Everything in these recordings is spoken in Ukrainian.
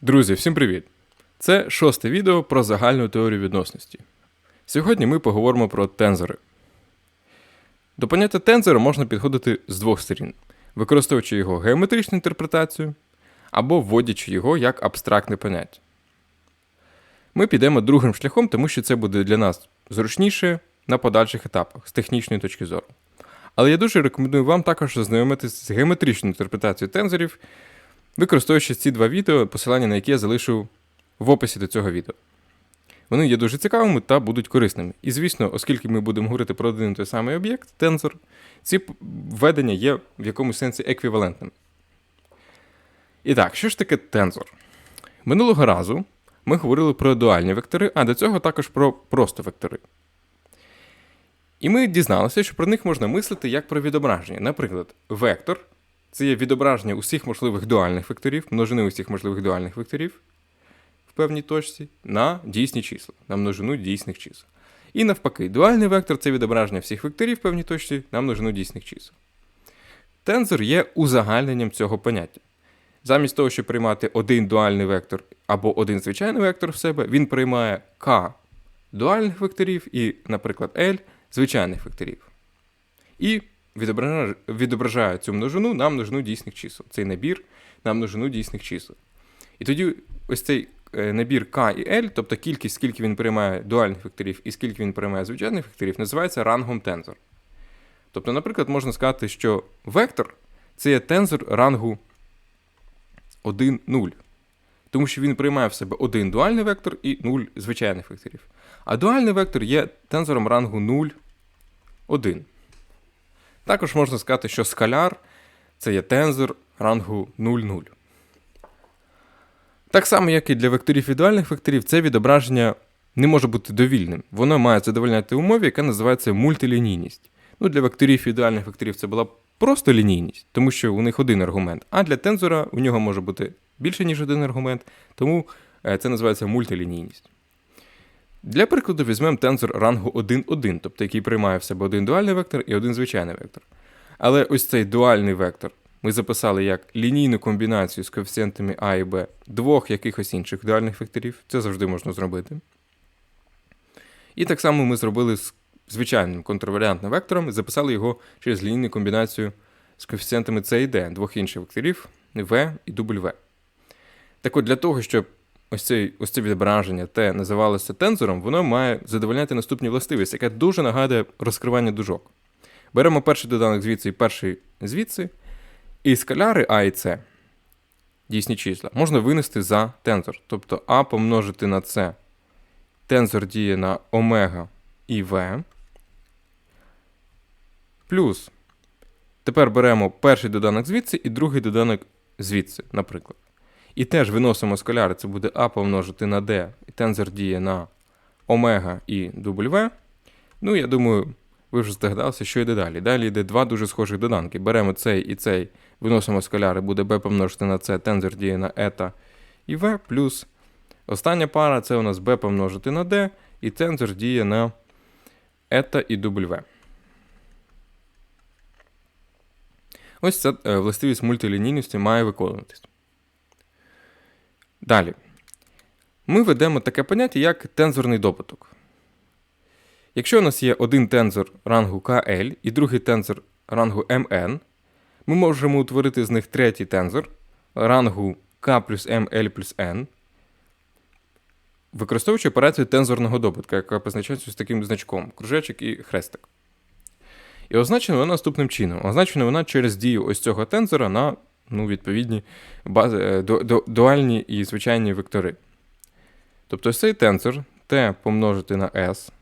Друзі, всім привіт! Це шосте відео про загальну теорію відносності. Сьогодні ми поговоримо про тензори. До поняття тензора можна підходити з двох сторін, використовуючи його геометричну інтерпретацію або вводячи його як абстрактне поняття. Ми підемо другим шляхом, тому що це буде для нас зручніше на подальших етапах з технічної точки зору. Але я дуже рекомендую вам також ознайомитися з геометричною інтерпретацією тензорів, використовуючи ці два відео, посилання на які я залишу в описі до цього відео. Вони є дуже цікавими та будуть корисними. І звісно, оскільки ми будемо говорити про один і той самий об'єкт, тензор, ці введення є в якомусь сенсі еквівалентними. І так, що ж таке тензор? Минулого разу ми говорили про дуальні вектори, а до цього також про просто вектори. І ми дізналися, що про них можна мислити як про відображення. Наприклад, вектор це є відображення усіх можливих дуальних векторів, множини усіх можливих дуальних векторів в певній точці на дійсні числа, на множину дійсних чисел. І навпаки, дуальний вектор це відображення всіх векторів в певній точці на множину дійсних чисел. Тензор є узагальненням цього поняття. Замість того, щоб приймати один дуальний вектор або один звичайний вектор в себе, він приймає k дуальних векторів і, наприклад, L звичайних векторів. І відображає, відображає цю множину на множину дійсних чисел. Цей набір на множину дійсних чисел. І тоді ось цей е, набір K і L, тобто кількість, скільки він приймає дуальних векторів і скільки він приймає звичайних векторів, називається рангом тензор. Тобто, наприклад, можна сказати, що вектор це є тензор рангу 1, 0. Тому що він приймає в себе один дуальний вектор і 0 звичайних векторів. А дуальний вектор є тензором рангу 0, 1. Також можна сказати, що скаляр це є тензор рангу 0, 0. Так само, як і для векторів і дуальних векторів, це відображення не може бути довільним. Воно має задовольняти умові, яка називається мультилінійність. Ну, для векторів і дуальних векторів це була просто лінійність, тому що у них один аргумент. А для тензора у нього може бути більше, ніж один аргумент, тому е, це називається мультилінійність. Для прикладу, візьмемо тензор рангу 1,1, тобто який приймає в себе один дуальний вектор і один звичайний вектор. Але ось цей дуальний вектор ми записали як лінійну комбінацію з коефіцієнтами А і Б двох якихось інших дуальних векторів. Це завжди можна зробити. І так само ми зробили з звичайним контрваріантним вектором і записали його через лінійну комбінацію з коефіцієнтами С і Д, двох інших векторів В і W. Так от для того, щоб ось, цей, ось це відображення Т називалося тензором, воно має задовольняти наступні властивості, яка дуже нагадує розкривання дужок. Беремо перший доданок звідси і перший звідси, і скаляри А і С, дійсні числа, можна винести за тензор. Тобто А помножити на С. Тензор діє на омега і В. Плюс. Тепер беремо перший доданок звідси і другий доданок звідси, наприклад. І теж виносимо скаляри, це буде А помножити на D, і тензор діє на омега і W. Ну, я думаю, ви вже здогадалися, що йде далі. Далі йде два дуже схожих доданки. Беремо цей і цей, виносимо скаляри, буде B помножити на C, тензор діє на eta і V, плюс остання пара це у нас B помножити на D, і тензор діє на eta і W. Ось ця е, властивість мультилінійності має виконуватись. Далі. Ми ведемо таке поняття, як тензорний добуток. Якщо у нас є один тензор рангу KL і другий тензор рангу MN, ми можемо утворити з них третій тензор рангу K плюс M, L плюс N, використовуючи операцію тензорного добутка, яка позначається з таким значком кружечок і хрестик. І означена вона наступним чином. Означена вона через дію ось цього тензора на ну, відповідні бази, е, ду, ду, дуальні і звичайні вектори. Тобто цей тензор t помножити на s,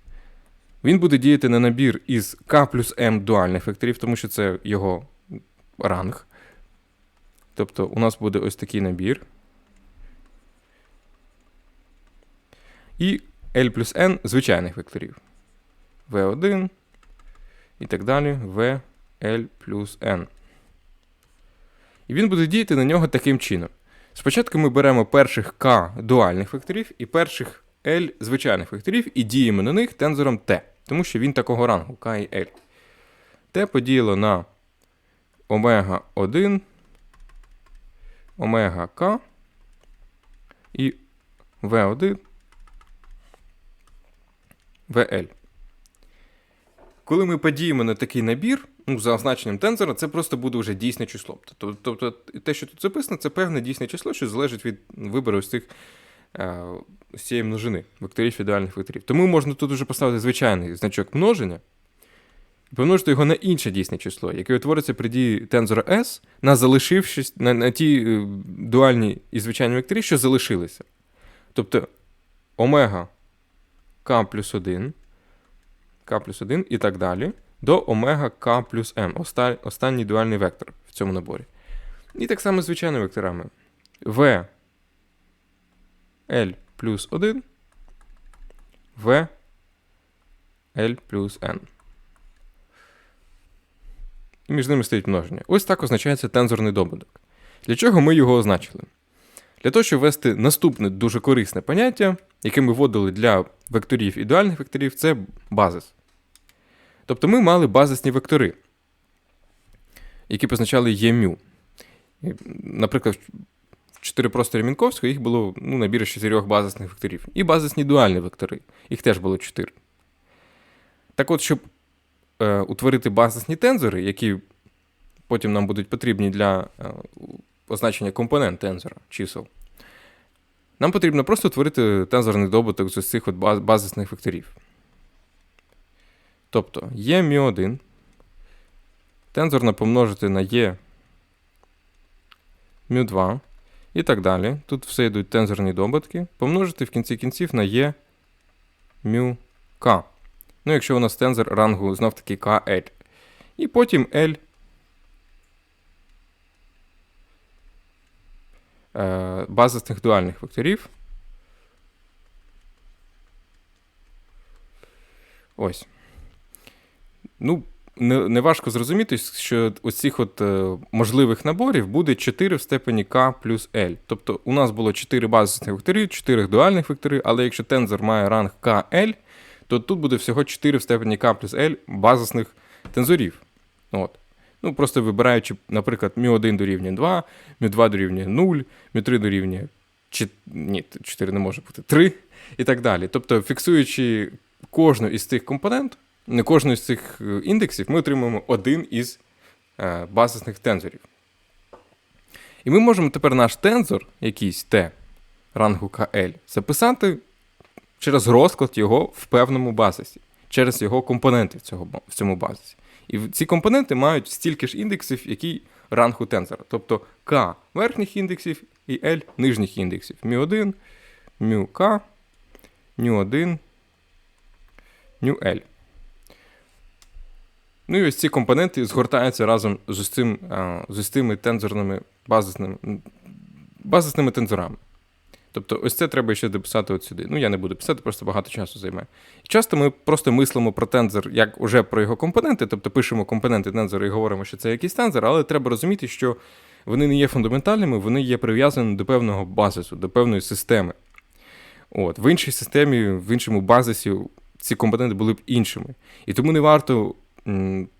він буде діяти на набір із k плюс m дуальних векторів, тому що це його ранг. Тобто у нас буде ось такий набір. І L плюс N звичайних векторів. V1 і так далі. V, L плюс N. І він буде діяти на нього таким чином. Спочатку ми беремо перших k дуальних векторів і перших L звичайних векторів і діємо на них тензором T, тому що він такого рангу k і L. T поділено на омега 1, омега k і V1 VL. Коли ми подіємо на такий набір, ну, за означенням тензора, це просто буде вже дійсне число. Тобто, тобто те, що тут записано, це певне дійсне число, що залежить від вибору ось цих е, з цієї множини векторів ідеальних векторів. Тому можна тут вже поставити звичайний значок множення і помножити його на інше дійсне число, яке утвориться при дії тензора S на залишившись на, на ті е, дуальні і звичайні векторі, що залишилися. Тобто омега k плюс 1, k плюс 1 і так далі, до омега k плюс m, останній дуальний вектор в цьому наборі. І так само з звичайними векторами. v L плюс 1, v L плюс n. І між ними стоїть множення. Ось так означається тензорний добуток. Для чого ми його означили? Для того, щоб ввести наступне дуже корисне поняття, яке ми вводили для векторів ідеальних векторів, це базис. Тобто ми мали базисні вектори, які позначали ємю. Наприклад, в чотирипросторі Мінковського їх було ну, набір з чотирьох базисних векторів. І базисні дуальні вектори. Їх теж було чотири. Так от, щоб е, утворити базисні тензори, які потім нам будуть потрібні для е, означення компонент тензора чисел, нам потрібно просто утворити тензорний добуток з цих от базисних векторів. Тобто є μ1, тензорно помножити на є μ2 і так далі. Тут все йдуть тензорні добутки, помножити в кінці кінців на є μk. Ну, якщо у нас тензор рангу знов таки KL. І потім L е, базисних дуальних векторів. Ось. Ну, не, не важко зрозуміти, що ось цих от е, можливих наборів буде 4 в степені k плюс L. Тобто у нас було 4 базисних вектори, 4 дуальних вектори, але якщо тензор має ранг KL, то тут буде всього 4 в степені k плюс L базисних тензорів. От. Ну, просто вибираючи, наприклад, μ1 дорівнює 2, μ2 дорівнює 0, μ3 дорівнює чи... ні, 4 не може бути 3 і так далі. Тобто, фіксуючи кожну із цих компонент, не кожну з цих е, індексів, ми отримуємо один із е, базисних тензорів. І ми можемо тепер наш тензор, якийсь T рангу KL, записати через розклад його в певному базисі, через його компоненти в, цього, ба- в цьому базисі. І в- ці компоненти мають стільки ж індексів, який ранг у тензора. Тобто K верхніх індексів і L нижніх індексів. μ1, μk, μ1, μl. Ну і ось ці компоненти згортаються разом з цим, з ось цими тензорними базисними, базисними тензорами. Тобто, ось це треба ще дописати от сюди. Ну, я не буду писати, просто багато часу займе. Часто ми просто мислимо про тензор як уже про його компоненти, тобто пишемо компоненти тензора і говоримо, що це якийсь тензор, але треба розуміти, що вони не є фундаментальними, вони є прив'язані до певного базису, до певної системи. От, в іншій системі, в іншому базисі ці компоненти були б іншими. І тому не варто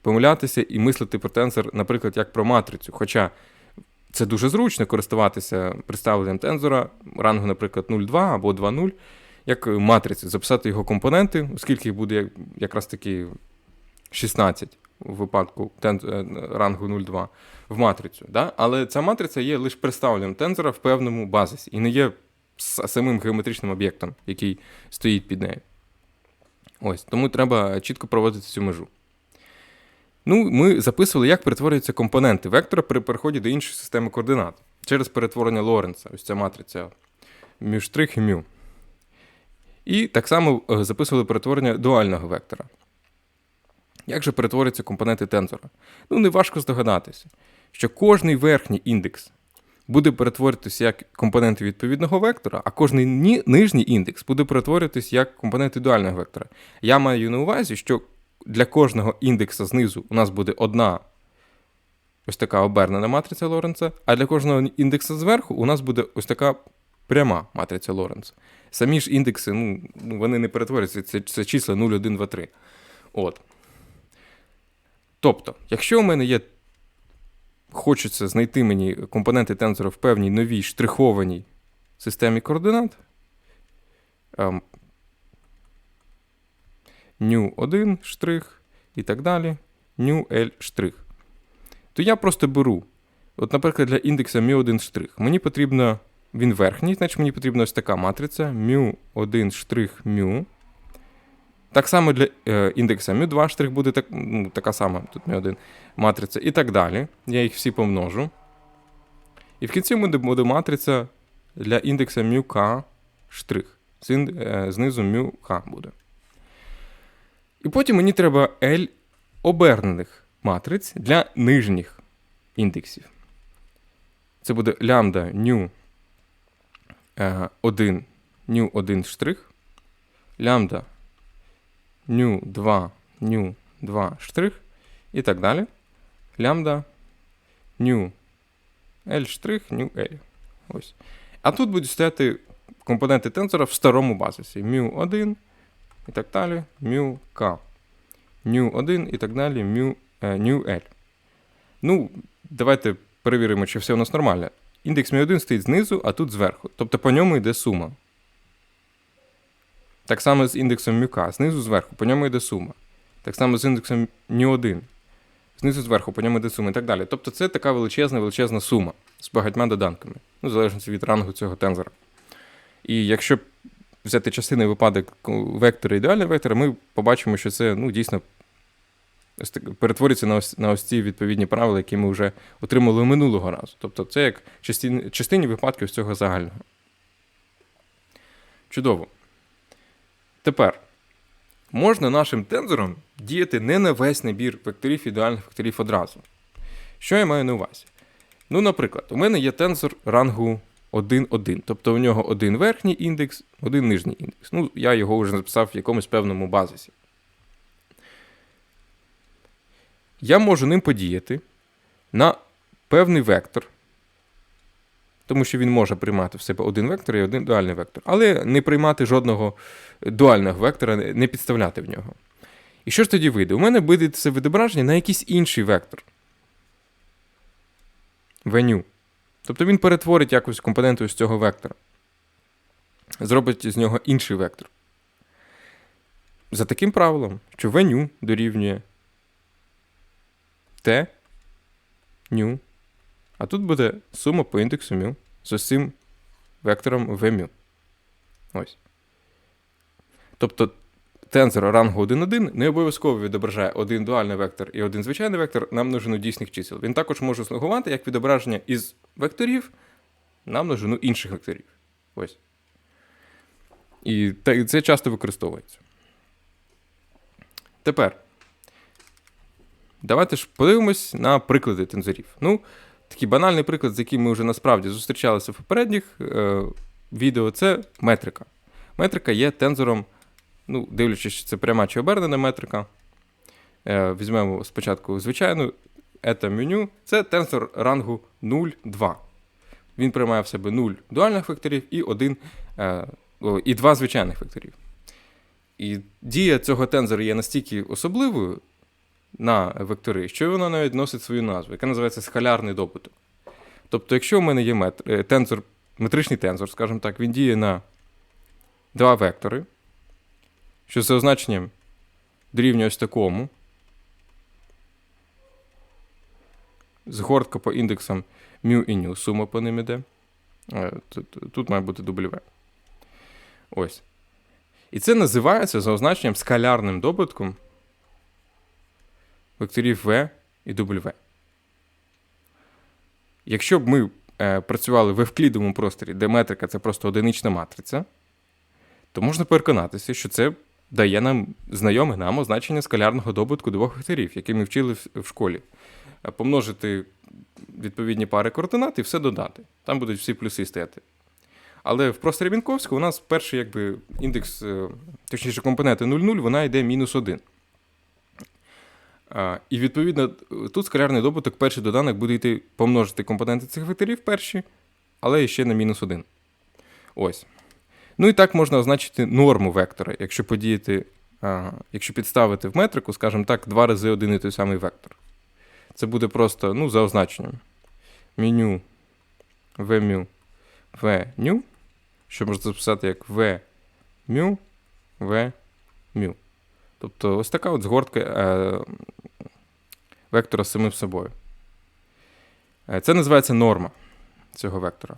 помилятися і мислити про тензор, наприклад, як про матрицю. Хоча це дуже зручно користуватися представленням тензора рангу, наприклад, 0,2 або 2,0, як матрицю, записати його компоненти, оскільки їх буде якраз таки 16 у випадку е, рангу 0,2 в матрицю. Да? Але ця матриця є лише представленням тензора в певному базисі і не є самим геометричним об'єктом, який стоїть під нею. Ось, тому треба чітко проводити цю межу. Ну, ми записували, як перетворюються компоненти вектора при переході до іншої системи координат через перетворення Лоренца, ось ця матриця мюштрих і мю. І так само е, записували перетворення дуального вектора. Як же перетворюються компоненти тензора? Ну, неважко здогадатися, що кожний верхній індекс буде перетворюватися як компоненти відповідного вектора, а кожний ні- нижній індекс буде перетворюватися як компоненти дуального вектора. Я маю на увазі, що для кожного індекса знизу у нас буде одна ось така обернена матриця Лоренца, а для кожного індекса зверху у нас буде ось така пряма матриця Лоренца. Самі ж індекси, ну, ну вони не перетворюються, це, це числа 0, 1, 2, 3. От. Тобто, якщо у мене є. Хочеться знайти мені компоненти тензора в певній новій штрихованій системі координат. New 1 штрих і так далі. New L штрих. То я просто беру. От, наприклад, для індекса mu1 штрих. Мені потрібно. Він верхній, значить мені потрібна ось така матриця mu1 штрих mu. Так само для е, індекса mu2 штрих буде так, ну, така сама, тут mu1 матриця і так далі. Я їх всі помножу. І в кінці буде, буде матриця для індекса μk штрих. Е, Знизу μk буде. І потім мені треба L обернених матриць для нижніх індексів. Це буде лямбда ню 1, ню 1 штрих, лямбда ню 2, ню 2 штрих і так далі. Лямбда ню L штрих, ню L. Ось. А тут будуть стояти компоненти тензора в старому базисі. mu 1 і так далі, mu k. New 1 і так далі, mu, new L. Ну, давайте перевіримо, чи все у нас нормально. Індекс mu 1 стоїть знизу, а тут зверху. Тобто по ньому йде сума. Так само з індексом μk. Знизу зверху, по ньому йде сума. Так само з індексом mu 1. Знизу зверху, по ньому йде сума і так далі. Тобто це така величезна, величезна сума з багатьма доданками, ну, в залежності від рангу цього тензора. І якщо взяти частини випадок вектора ідеального вектора, ми побачимо, що це ну, дійсно перетворюється на ось, на ось ці відповідні правила, які ми вже отримали минулого разу. Тобто це як частин, частині випадків з цього загального. Чудово. Тепер можна нашим тензором діяти не на весь набір векторів ідеальних векторів одразу. Що я маю на увазі? Ну, наприклад, у мене є тензор рангу 1-1. Тобто у нього один верхній індекс, один нижній індекс. Ну, я його вже записав в якомусь певному базисі. Я можу ним подіяти на певний вектор, тому що він може приймати в себе один вектор і один дуальний вектор, але не приймати жодного дуального вектора, не підставляти в нього. І що ж тоді вийде? У мене буде це відображення на якийсь інший вектор. Веню. Тобто він перетворить якусь компоненту з цього вектора. Зробить з нього інший вектор. За таким правилом, що веню дорівнює Т, ню. А тут буде сума по індексу мю з цим вектором vmu. Ось. Тобто тензор рангу 1,1 не обов'язково відображає один дуальний вектор і один звичайний вектор на множину дійсних чисел. Він також може слугувати як відображення із векторів на множину інших векторів. Ось. І це часто використовується. Тепер. Давайте ж подивимось на приклади тензорів. Ну, такий банальний приклад, з яким ми вже насправді зустрічалися в попередніх е, відео, це метрика. Метрика є тензором, ну, дивлячись, чи це пряма чи обернена метрика. Е, візьмемо спочатку звичайну ета меню. Це тензор рангу 0,2. Він приймає в себе 0 дуальних векторів і, один, е, о, і 2 звичайних векторів. І дія цього тензора є настільки особливою, на вектори, що воно навіть носить свою назву, яка називається скалярний добуток. Тобто, якщо в мене є метр, е, тензор, метричний тензор, скажімо так, він діє на два вектори, що за означенням дорівнює ось такому. Згортка по індексам μ і ню, сума по ним іде. Е, Тут, тут має бути W. Ось. І це називається за означенням скалярним добутком векторів V і W. Якщо б ми е, працювали в евклідовому просторі, де метрика це просто одинична матриця, то можна переконатися, що це дає нам знайоме нам означення скалярного добутку двох векторів, які ми вчили в, школі. Е, Помножити відповідні пари координат і все додати. Там будуть всі плюси стояти. Але в просторі Мінковського у нас перший якби, індекс, е, точніше, компоненти 0,0, вона йде мінус 1. І відповідно, тут скалярний добуток, перший доданок буде йти помножити компоненти цих векторів перші, але ще на мінус 1. Ось. Ну і так можна означити норму вектора, якщо подіяти, якщо підставити в метрику, скажімо так, два рази один і той самий вектор. Це буде просто ну, за означенням. Меню vmu venю. що можна записати як v μ, v μ. Тобто ось така от згортка е, вектора самим собою. Е, Це називається норма цього вектора.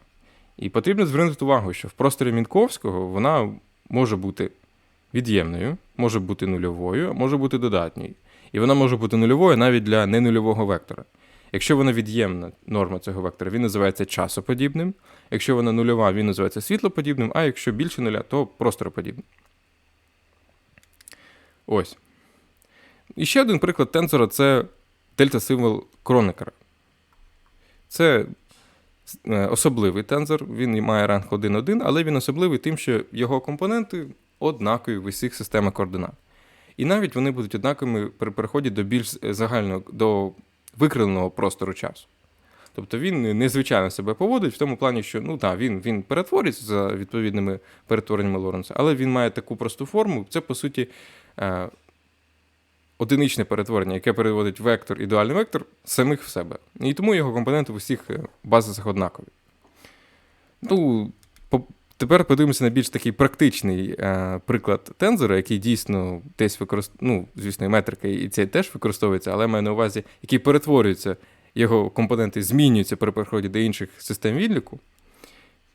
І потрібно звернути увагу, що в просторі Мінковського вона може бути від'ємною, може бути нульовою, може бути додатньою. І вона може бути нульовою навіть для ненульового вектора. Якщо вона від'ємна норма цього вектора, він називається часоподібним. Якщо вона нульова, він називається світлоподібним, а якщо більше нуля, то простороподібним. Ось. І ще один приклад тензора це дельта-символ Кронекера. Це особливий тензор, він має ранг 1,1, але він особливий тим, що його компоненти однакові в усіх системах координат. І навіть вони будуть однаковими при переході до більш загального, до викривленого простору часу. Тобто він незвичайно себе поводить в тому плані, що ну так, він, він перетворюється за відповідними перетвореннями Лоренца, але він має таку просту форму. Це, по суті, е, одиничне перетворення, яке переводить вектор і дуальний вектор самих в себе. І тому його компоненти в усіх е, базисах однакові. Ну, тепер подивимося на більш такий практичний е, приклад тензора, який дійсно десь використовує, ну, звісно, і метрика, і це теж використовується, але маю на увазі, який перетворюється, його компоненти змінюються при переході до інших систем відліку.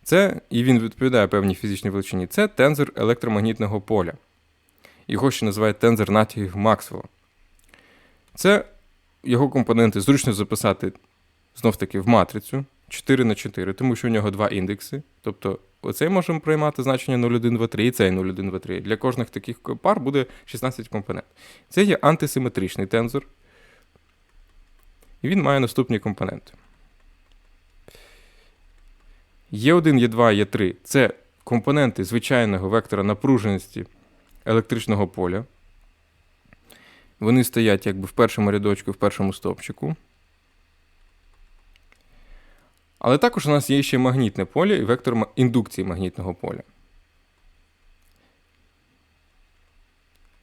Це, і він відповідає певній фізичній величині, це тензор електромагнітного поля. Його ще називають тензор натягів Максвелла. Це його компоненти зручно записати знов таки в матрицю 4 на 4, тому що у нього два індекси. Тобто оцей можемо приймати значення 0,123 і цей 0,123. Для кожних таких пар буде 16 компонент. Це є антисиметричний тензор. І він має наступні компоненти. Є1, Є2, Є3 це компоненти звичайного вектора напруженості електричного поля. Вони стоять якби в першому рядочку, в першому стовпчику. Але також у нас є ще магнітне поле і вектор індукції магнітного поля.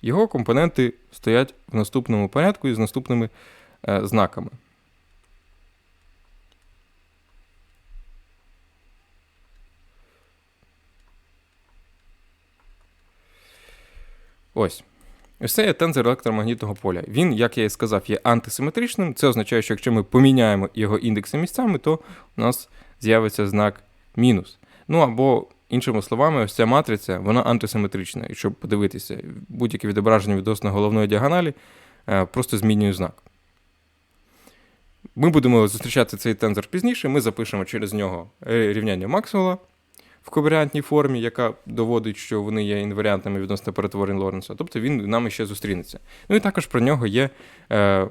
Його компоненти стоять в наступному порядку і з наступними е, знаками. Ось. Ось це є тензор електромагнітного поля. Він, як я і сказав, є антисиметричним. Це означає, що якщо ми поміняємо його індекси місцями, то у нас з'явиться знак мінус. Ну або, іншими словами, ось ця матриця, вона антисиметрична. І щоб подивитися, будь-яке відображення відносно головної діагоналі е, просто змінює знак. Ми будемо зустрічати цей тензор пізніше. Ми запишемо через нього е, рівняння Максвелла в коваріантній формі, яка доводить, що вони є інваріантними відносно перетворень Лоренца. Тобто він нами ще зустрінеться. Ну і також про нього є. Е,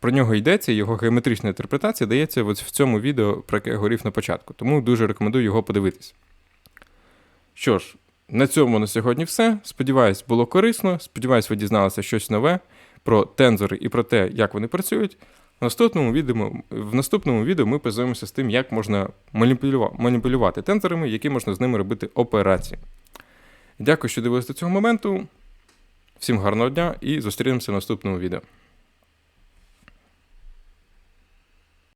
про нього йдеться, його геометрична інтерпретація дається в цьому відео, про яке я говорив на початку. Тому дуже рекомендую його подивитись. Що ж, на цьому на сьогодні все. Сподіваюсь, було корисно. Сподіваюсь, ви дізналися щось нове про тензори і про те, як вони працюють. В наступному відео, в наступному відео ми познайомимося з тим, як можна маніпулюва- маніпулювати тензорами, які можна з ними робити операції. Дякую, що дивилися до цього моменту. Всім гарного дня і зустрінемося в наступному відео.